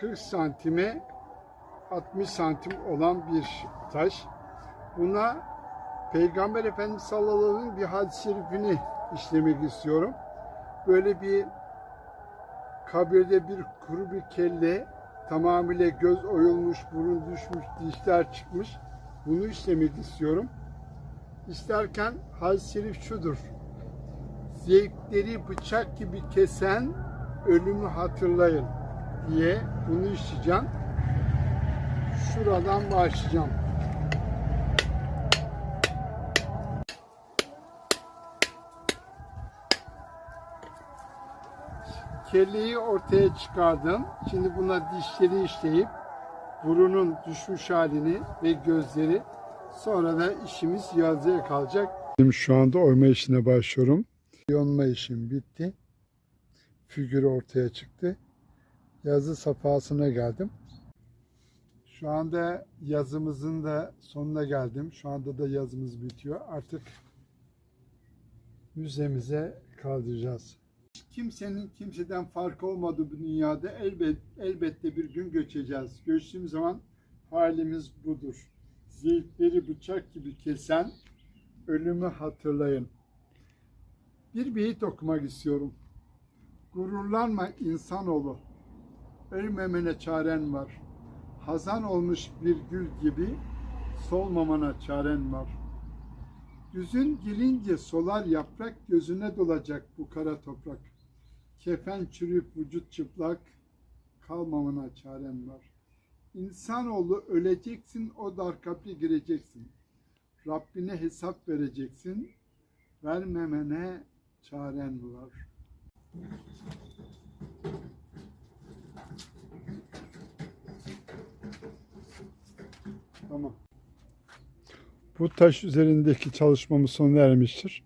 40 santime 60 santim olan bir taş. Buna Peygamber Efendimiz sallallahu aleyhi ve sellem'in bir hadis-i şerifini işlemek istiyorum. Böyle bir kabirde bir kuru bir kelle tamamıyla göz oyulmuş, burun düşmüş, dişler çıkmış. Bunu işlemek istiyorum. İsterken hadis-i şerif şudur. Zevkleri bıçak gibi kesen ölümü hatırlayın diye bunu işleyeceğim. Şuradan başlayacağım. Kelleyi ortaya çıkardım. Şimdi buna dişleri işleyip burunun düşmüş halini ve gözleri sonra da işimiz yazıya kalacak. Şimdi şu anda oyma işine başlıyorum. Yonma işim bitti. Figür ortaya çıktı. Yazı safhasına geldim. Şu anda yazımızın da sonuna geldim. Şu anda da yazımız bitiyor. Artık müzemize kaldıracağız. Kimsenin kimseden farkı olmadığı bu dünyada elbet, elbette bir gün göçeceğiz. Göçtüğümüz zaman halimiz budur. Zevkleri bıçak gibi kesen ölümü hatırlayın. Bir beyit okumak istiyorum. Gururlanma insanoğlu. Ölmemene çaren var. Hazan olmuş bir gül gibi solmamana çaren var. Güzün gelince solar yaprak gözüne dolacak bu kara toprak. Kefen çürüyüp vücut çıplak kalmamana çaren var. İnsanoğlu öleceksin o dar kapıya gireceksin. Rabbine hesap vereceksin. Vermemene çaren var. Tamam. Bu taş üzerindeki çalışmamız sona ermiştir.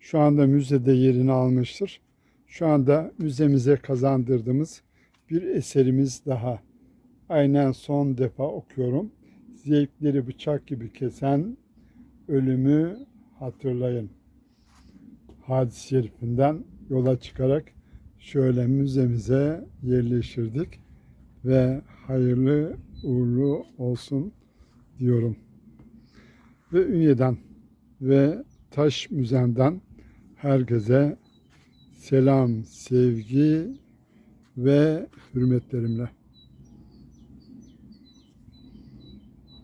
Şu anda müzede yerini almıştır. Şu anda müzemize kazandırdığımız bir eserimiz daha. Aynen son defa okuyorum. Zevkleri bıçak gibi kesen ölümü hatırlayın. Hadis-i şerifinden yola çıkarak şöyle müzemize yerleştirdik ve hayırlı uğurlu olsun diyorum ve Ünye'den ve Taş Müzem'den herkese selam, sevgi ve hürmetlerimle.